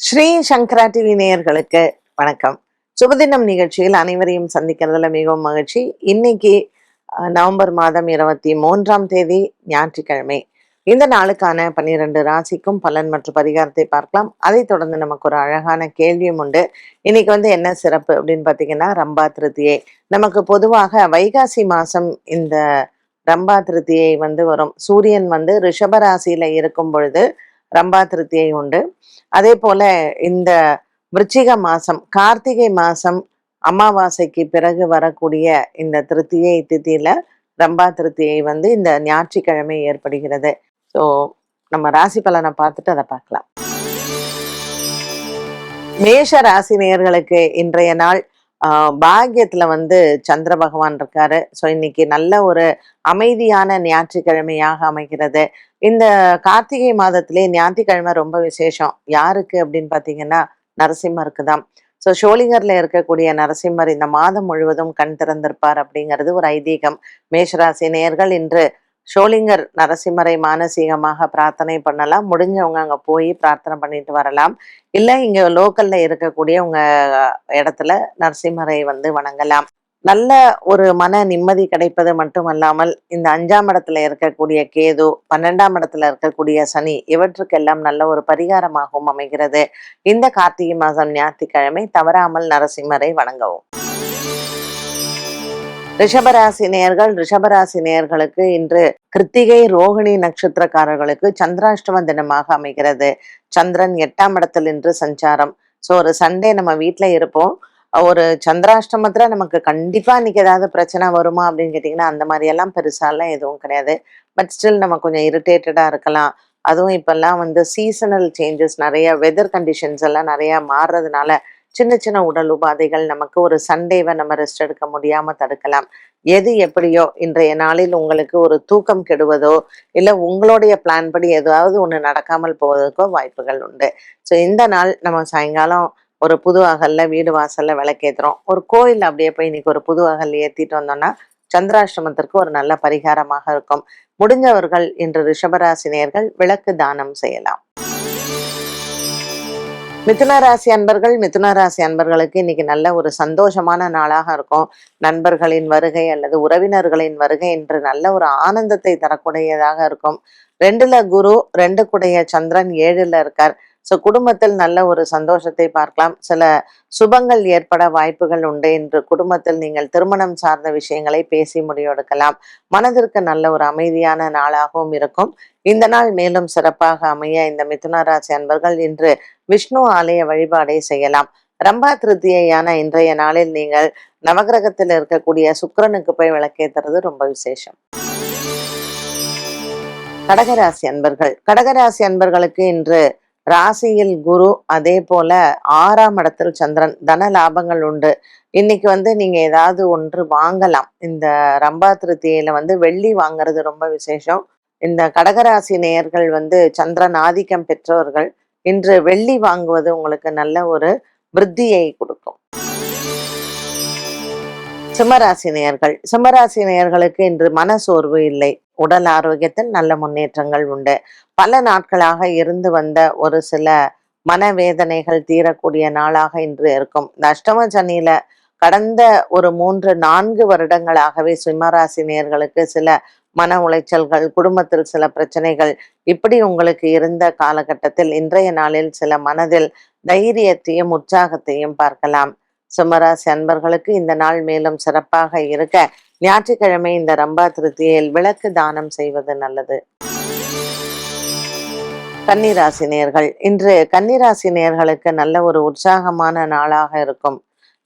ஸ்ரீ சங்கரா TV நேயர்களுக்கு வணக்கம். சுபதினம் நிகழ்ச்சியில் அனைவரையும் சந்திக்கிறதுல மிகவும் மகிழ்ச்சி. இன்னைக்கு நவம்பர் மாதம் இருபத்தி மூன்றாம் தேதி ஞாயிற்றுக்கிழமை. இந்த நாளுக்கான பன்னிரண்டு ராசிக்கும் பலன் மற்றும் பரிகாரத்தை பார்க்கலாம். அதைத் தொடர்ந்து நமக்கு ஒரு அழகான கேள்வியும் உண்டு. இன்னைக்கு வந்து என்ன சிறப்பு அப்படின்னு பார்த்தீங்கன்னா ரம்பா திருத்தியை. நமக்கு பொதுவாக வைகாசி மாசம் இந்த ரம்பா திருத்தியை வந்து வரும். சூரியன் வந்து ரிஷப ராசியில இருக்கும் பொழுது ரம்பா திருத்தியை உண்டு. அதே போல இந்த விருச்சிக மாசம் கார்த்திகை மாசம் அமாவாசைக்கு பிறகு வரக்கூடிய இந்த திருத்தியை திதியில ரம்பா திருத்தியை வந்து இந்த ஞாயிற்றுக்கிழமை ஏற்படுகிறது. ஸோ நம்ம ராசி பலனை பார்த்துட்டு அதை பார்க்கலாம். மேஷ ராசி நேயர்களுக்கு இன்றைய நாள் பாக்கியத்தில் வந்து சந்திர பகவான் இருக்காரு. ஸோ இன்னைக்கு நல்ல ஒரு அமைதியான ஞாயிற்றுக்கிழமையாக அமைகிறது. இந்த கார்த்திகை மாதத்திலே ஞாயிற்றுக்கிழமை ரொம்ப விசேஷம். யாருக்கு அப்படின்னு பார்த்தீங்கன்னா நரசிம்மருக்கு தான். ஸோ ஷோலிங்கர்ல இருக்கக்கூடிய நரசிம்மர் இந்த மாதம் முழுவதும் கண் திறந்திருப்பார் அப்படிங்கிறது ஒரு ஐதீகம். மேஷராசி நேயர்கள் இன்று ஷோலிங்கர் நரசிம்மரை மானசீகமாக பிரார்த்தனை பண்ணலாம். முடிஞ்சவங்க அங்க போய் பிரார்த்தனை பண்ணிட்டு வரலாம். இல்ல இங்க லோக்கல்ல இருக்கக்கூடிய உங்க இடத்துல நரசிம்மரை வந்து வணங்கலாம். நல்ல ஒரு மன நிம்மதி கிடைப்பது மட்டுமல்லாமல் இந்த அஞ்சாம் இடத்துல இருக்கக்கூடிய கேது பன்னெண்டாம் இடத்துல இருக்கக்கூடிய சனி இவற்றுக்கெல்லாம் நல்ல ஒரு பரிகாரமாகவும் அமைகிறது. இந்த கார்த்திகை மாதம் ஞாயிற்றுக்கிழமை தவறாமல் நரசிம்மரை வணங்கவும். ரிஷபராசி நேயர்கள் ரிஷபராசி நேயர்களுக்கு இன்று கிருத்திகை ரோகிணி நட்சத்திரக்காரர்களுக்கு சந்திராஷ்டம தினமாக அமைகிறது. சந்திரன் எட்டாம் இடத்தில் இன்று சஞ்சாரம். ஸோ ஒரு சண்டே நம்ம வீட்டில் இருப்போம். ஒரு சந்திராஷ்டமத்தில் நமக்கு கண்டிப்பா இன்னைக்கு ஏதாவது பிரச்சனை வருமா அப்படின்னு கேட்டிங்கன்னா அந்த மாதிரியெல்லாம் பெருசாலாம் எதுவும் கிடையாது. பட் ஸ்டில் நம்ம கொஞ்சம் இரிட்டேட்டடா இருக்கலாம். அதுவும் இப்பெல்லாம் வந்து சீசனல் சேஞ்சஸ் நிறைய வெதர் கண்டிஷன்ஸ் எல்லாம் நிறைய மாறுறதுனால சின்ன சின்ன உடல் உபாதைகள் நமக்கு ஒரு சண்டேவை நம்ம ரெஸ்ட் எடுக்க முடியாம தடுக்கலாம். எது எப்படியோ இன்றைய நாளில் உங்களுக்கு ஒரு தூக்கம் கெடுவதோ இல்லை உங்களுடைய பிளான் படி ஏதாவது ஒன்று நடக்காமல் போவதற்கோ வாய்ப்புகள் உண்டு. ஸோ இந்த நாள் நம்ம சாயங்காலம் ஒரு புது அகல்ல வீடு வாசல்ல விளக்கேற்றுறோம் ஒரு கோயில் அப்படியே போய் இன்னைக்கு ஒரு புது அகல் ஏத்திட்டு வந்தோம்னா சந்திராஷ்டமத்திற்கு ஒரு நல்ல பரிகாரமாக இருக்கும். முடிஞ்சவர்கள் இன்று ரிஷபராசினியர்கள் விளக்கு தானம் செய்யலாம். மிதுன ராசி அன்பர்கள் மிதுன ராசி அன்பர்களுக்கு இன்னைக்கு நல்ல ஒரு சந்தோஷமான நாளாக இருக்கும். நண்பர்களின் வருகை அல்லது உறவினர்களின் வருகை என்று நல்ல ஒரு ஆனந்தத்தை தரக்கூடியதாக இருக்கும். ரெண்டுல குரு ரெண்டு குடைய சந்திரன் ஏழுல இருக்கார். ஸோ குடும்பத்தில் நல்ல ஒரு சந்தோஷத்தை பார்க்கலாம். சில சுபங்கள் ஏற்பட வாய்ப்புகள் உண்டு இன்று குடும்பத்தில் நீங்கள் திருமணம் சார்ந்த விஷயங்களை பேசி முடிவெடுக்கலாம். மனதிற்கு நல்ல ஒரு அமைதியான நாளாகவும் இருக்கும். இந்த நாள் மேலும் சிறப்பாக அமைய இந்த மிதுனராசி அன்பர்கள் இன்று விஷ்ணு ஆலய வழிபாடை செய்யலாம். ரம்பா திருத்தியான இன்றைய நாளில் நீங்கள் நவகிரகத்தில் இருக்கக்கூடிய சுக்கிரனுக்கு போய் விளக்கேத்துறது ரொம்ப விசேஷம். கடகராசி அன்பர்கள். கடகராசி அன்பர்களுக்கு இன்று ராசியில் குரு அதே போல ஆறாம் இடத்தில் சந்திரன் தன லாபங்கள் உண்டு. இன்னைக்கு வந்து நீங்க ஏதாவது ஒன்று வாங்கலாம். இந்த ரம்பா திருத்தியில வந்து வெள்ளி வாங்குறது ரொம்ப விசேஷம். இந்த கடகராசி நேயர்கள் வந்து சந்திரன் ஆதிக்கம் பெற்றவர்கள் இன்று வெள்ளி வாங்குவது உங்களுக்கு நல்ல ஒரு விருத்தியை கொடுக்கும். சிம்மராசி நேயர்கள் சிம்மராசி நேயர்களுக்கு இன்று மன சோர்வு இல்லை. உடல் ஆரோக்கியத்தில் நல்ல முன்னேற்றங்கள் உண்டு. பல நாட்களாக இருந்து வந்த ஒரு சில மனவேதனைகள் தீரக்கூடிய நாளாக இன்று இருக்கும். இந்த அஷ்டம சனியில கடந்த ஒரு மூன்று நான்கு வருடங்களாகவே சிம்மராசி நேர்களுக்கு சில மன உளைச்சல்கள் குடும்பத்தில் சில பிரச்சனைகள் இப்படி உங்களுக்கு இருந்த காலகட்டத்தில் இன்றைய நாளில் சில மனதில் தைரியத்தையும் உற்சாகத்தையும் பார்க்கலாம். சிம்மராசி அன்பர்களுக்கு இந்த நாள் மேலும் சிறப்பாக இருக்க ஞாயிற்றுக்கிழமை இந்த ரம்பா திருத்தியில் விளக்கு தானம் செய்வது நல்லது. கன்னிராசி நேர்கள் இன்று கன்னிராசி நேர்களுக்கு நல்ல ஒரு உற்சாகமான நாளாக இருக்கும்.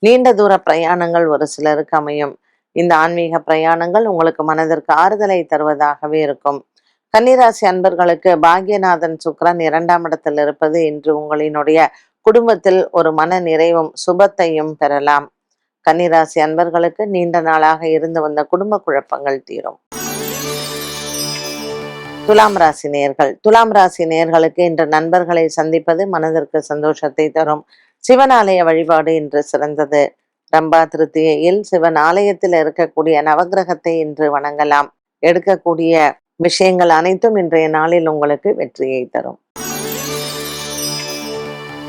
நீண்ட தூர பிரயாணங்கள் ஒரு சிலருக்கு அமையும். இந்த ஆன்மீக பிரயாணங்கள் உங்களுக்கு மனதிற்கு ஆறுதலை தருவதாகவே இருக்கும். கன்னிராசி அன்பர்களுக்கு பாக்யநாதன் சுக்ரன் இரண்டாம் இடத்தில் இருப்பது இன்று உங்களினுடைய குடும்பத்தில் ஒரு மன நிறைவும் சுபத்தையும் பெறலாம். கன்னிராசி அன்பர்களுக்கு நீண்ட நாளாக இருந்து வந்த குடும்ப குழப்பங்கள் தீரும். துலாம் ராசி நேர்கள். துலாம் ராசி நேர்களுக்கு இன்று நண்பர்களை சந்திப்பது மனதிற்கு சந்தோஷத்தை தரும். சிவன் ஆலய வழிபாடு இன்று சிறந்தது. ரம்பா திருத்தியில் சிவன் ஆலயத்தில் இருக்கக்கூடிய நவக்கிரகத்தை இன்று வணங்கலாம். எடுக்கக்கூடிய விஷயங்கள் அனைத்தும் இன்றைய நாளில் உங்களுக்கு வெற்றியை தரும்.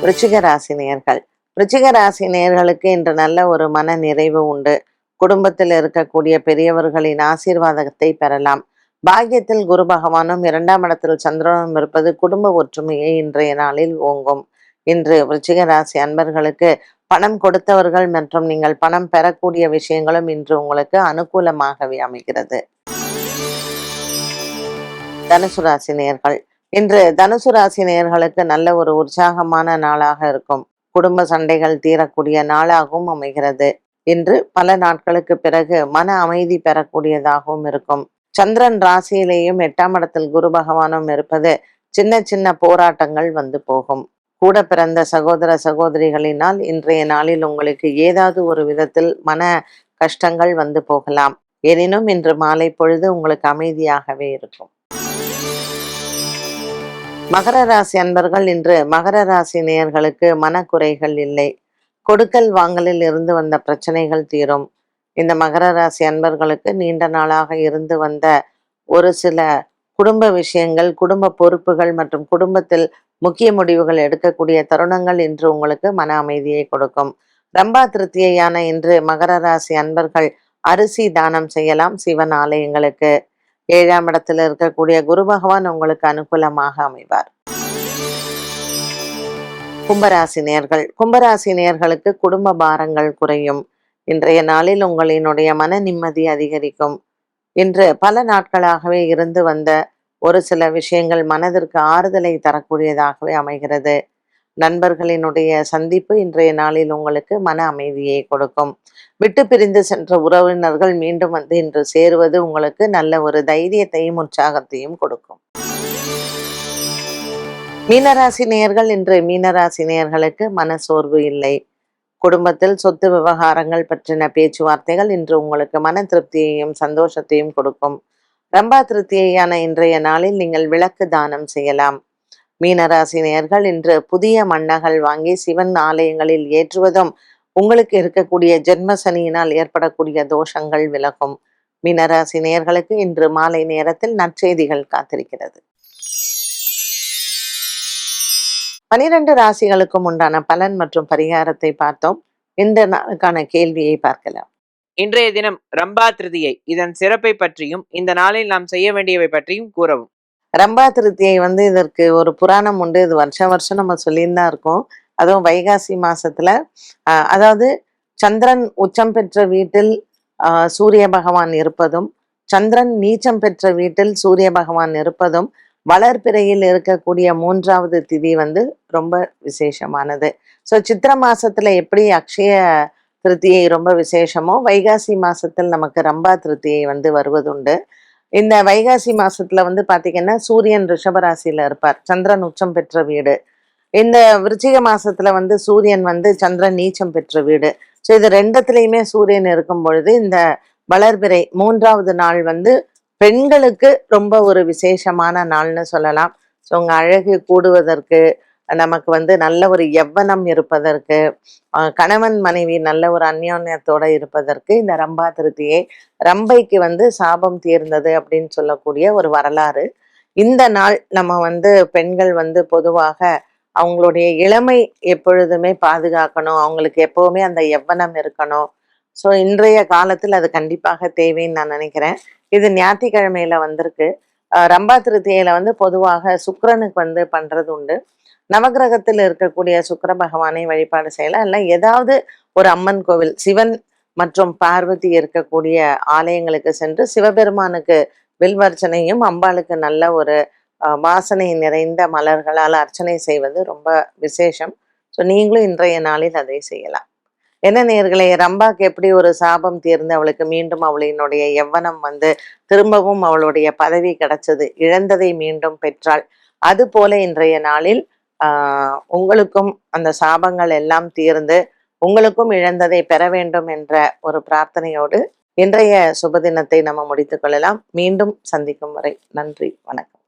விருச்சிக ராசினியர்கள் விருச்சிக ராசி நேயர்களுக்கு இன்று நல்ல ஒரு மன நிறைவு உண்டு. குடும்பத்தில் இருக்கக்கூடிய பெரியவர்களின் ஆசீர்வாதத்தை பெறலாம். பாக்கியத்தில் குரு பகவானும் இரண்டாம் இடத்தில் சந்திரனும் இருப்பது குடும்ப ஒற்றுமையை இன்றைய நாளில் ஓங்கும். இன்று விருச்சிக ராசி அன்பர்களுக்கு பணம் கொடுத்தவர்கள் மற்றும் நீங்கள் பணம் பெறக்கூடிய விஷயங்களும் இன்று உங்களுக்கு அனுகூலமாகவே அமைகிறது. தனுசு ராசி நேர்கள். இன்று தனுசு ராசி நேர்களுக்கு நல்ல ஒரு உற்சாகமான நாளாக இருக்கும். குடும்ப சண்டைகள் தீரக்கூடிய நாளாகவும் அமைகிறது. இன்று பல நாட்களுக்கு பிறகு மன அமைதி பெறக்கூடியதாகவும் இருக்கும். சந்திரன் ராசியிலேயும் எட்டாம் இடத்தில் குரு பகவானும் இருப்பது சின்ன சின்ன போராட்டங்கள் வந்து போகும். கூட பிறந்த சகோதர சகோதரிகளினால் இன்றைய நாளில் உங்களுக்கு ஏதாவது ஒரு விதத்தில் மன கஷ்டங்கள் வந்து போகலாம். எனினும் இன்று மாலை பொழுது உங்களுக்கு அமைதியாகவே இருக்கும். மகர ராசி அன்பர்கள் இன்று மகர ராசி நேயர்களுக்கு மனக்குறைகள் இல்லை. கொடுக்கல் வாங்கலில் இருந்து வந்த பிரச்சனைகள் தீரும். இந்த மகர ராசி அன்பர்களுக்கு நீண்ட நாளாக இருந்து வந்த ஒரு சில குடும்ப விஷயங்கள் குடும்ப பொறுப்புகள் மற்றும் குடும்பத்தில் முக்கிய முடிவுகள் எடுக்கக்கூடிய தருணங்கள் இன்று உங்களுக்கு மன அமைதியை கொடுக்கும். ரம்பா திருத்தியான இன்று மகர ராசி அன்பர்கள் அரிசி தானம் செய்யலாம். சிவன் ஆலயங்களுக்கு ஏழாம் இடத்தில் இருக்கக்கூடிய குரு பகவான் உங்களுக்கு அனுகூலமாக அமைவார். கும்பராசி நேர்கள் கும்பராசி நேர்களுக்கு குடும்ப பாரங்கள் குறையும். இன்றைய நாளில் உங்களினுடைய மன நிம்மதி அதிகரிக்கும். இன்று பல நாட்களாகவே இருந்து வந்த ஒரு சில விஷயங்கள் மனதிற்கு ஆறுதலை தரக்கூடியதாகவே அமைகிறது. நண்பர்களினுடைய சந்திப்பு இன்றைய நாளில் உங்களுக்கு மன அமைதியை கொடுக்கும். விட்டு பிரிந்து சென்ற உறவினர்கள் மீண்டும் வந்து இன்று சேருவது உங்களுக்கு நல்ல ஒரு தைரியத்தையும் உற்சாகத்தையும் கொடுக்கும். மீனராசி நேயர்கள் இன்று மீனராசி நேயர்களுக்கு மன சோர்வு இல்லை. குடும்பத்தில் சொத்து விவகாரங்கள் பற்றின பேச்சுவார்த்தைகள் இன்று உங்களுக்கு மன திருப்தியையும் சந்தோஷத்தையும் கொடுக்கும். ரம்பா திருப்தியான இன்றைய நாளில் நீங்கள் விளக்கு தானம் செய்யலாம். மீனராசி நேயர்கள் இன்று புதிய மன்னகள் வாங்கி சிவன் ஆலயங்களில் ஏற்றுவதும் உங்களுக்கு இருக்கக்கூடிய ஜென்ம சனியினால் ஏற்படக்கூடிய தோஷங்கள் விலகும். மீனராசி நேயர்களுக்கு இன்று மாலை நேரத்தில் நற்செய்திகள் காத்திருக்கிறது. பனிரெண்டு ராசிகளுக்கும் உண்டான பலன் மற்றும் பரிகாரத்தை பார்த்தோம். இந்த நாளுக்கான கேள்வியை பார்க்கலாம். இன்றைய தினம் ரம்பா திருதியை இதன் சிறப்பை பற்றியும் இந்த நாளில் நாம் செய்ய வேண்டியவை பற்றியும் கூறவும். ரம்பா திருத்தியை வந்து இதற்கு ஒரு புராணம் உண்டு. இது வருஷம் வருஷம் நம்ம சொல்லியிருந்தா இருக்கோம். அதுவும் வைகாசி மாசத்துல அதாவது சந்திரன் உச்சம் பெற்ற வீட்டில் ஆஹ் சூரிய பகவான் இருப்பதும் சந்திரன் நீச்சம் பெற்ற வீட்டில் சூரிய பகவான் இருப்பதும் வளர்பிறையில் இருக்கக்கூடிய மூன்றாவது திதி வந்து ரொம்ப விசேஷமானது. ஸோ சித்திர மாசத்துல எப்படி அக்ஷய திருத்தியை ரொம்ப விசேஷமோ வைகாசி மாசத்தில் நமக்கு ரம்பா திருத்தியை வந்து வருவதுண்டு. இந்த வைகாசி மாசத்துல வந்து பாத்தீங்கன்னா சூரியன் ரிஷபராசியில இருப்பார். சந்திரன் உச்சம் பெற்ற வீடு. இந்த விருச்சிக மாசத்துல வந்து சூரியன் வந்து சந்திரன் நீச்சம் பெற்ற வீடு. ஸோ இது ரெண்டத்துலயுமே சூரியன் இருக்கும் பொழுது இந்த வளர்பிறை மூன்றாவது நாள் வந்து பெண்களுக்கு ரொம்ப ஒரு விசேஷமான நாள்னு சொல்லலாம். ஸோ உங்க அழகு கூடுவதற்கு நமக்கு வந்து நல்ல ஒரு எவ்வனம் இருப்பதற்கு கணவன் மனைவி நல்ல ஒரு அந்யோன்யத்தோட இருப்பதற்கு இந்த ரம்பா திருத்தியை ரம்பைக்கு வந்து சாபம் தீர்ந்தது அப்படின்னு சொல்லக்கூடிய ஒரு வரலாறு. இந்த நாள் நம்ம வந்து பெண்கள் வந்து பொதுவாக அவங்களுடைய இளமை எப்பொழுதுமே பாதுகாக்கணும். அவங்களுக்கு எப்பவுமே அந்த எவ்வனம் இருக்கணும். ஸோ இன்றைய காலத்தில் அது கண்டிப்பாக தேவைன்னு நான் நினைக்கிறேன். இது ஞாயிற்றுக்கிழமையில வந்திருக்கு. ஆஹ் ரம்பா திருத்தியில வந்து பொதுவாக சுக்கரனுக்கு வந்து பண்றது உண்டு. நவகிரகத்தில் இருக்கக்கூடிய சுக்கர பகவானை வழிபாடு செய்யலாம். இல்லை ஏதாவது ஒரு அம்மன் கோவில் சிவன் மற்றும் பார்வதி இருக்கக்கூடிய ஆலயங்களுக்கு சென்று சிவபெருமானுக்கு வில்வர்ச்சனையும் அம்பாளுக்கு நல்ல ஒரு வாசனை நிறைந்த மலர்களால் அர்ச்சனை செய்வது ரொம்ப விசேஷம். ஸோ நீங்களும் இன்றைய நாளில் அதை செய்யலாம். என்ன நேர்களை ரம்பாக்கு எப்படி ஒரு சாபம் தீர்ந்து அவளுக்கு மீண்டும் அவளினுடைய எவ்வனம் வந்து திரும்பவும் அவளுடைய பதவி கிடைச்சது இழந்ததை மீண்டும் பெற்றாள். அது போல இன்றைய நாளில் உங்களுக்கும் அந்த சாபங்கள் எல்லாம் தீர்ந்து உங்களுக்கும் இழந்ததை பெற வேண்டும் என்ற ஒரு பிரார்த்தனையோடு இன்றைய சுபதினத்தை நம்ம முடித்துக் கொள்ளலாம். மீண்டும் சந்திக்கும் வரை நன்றி வணக்கம்.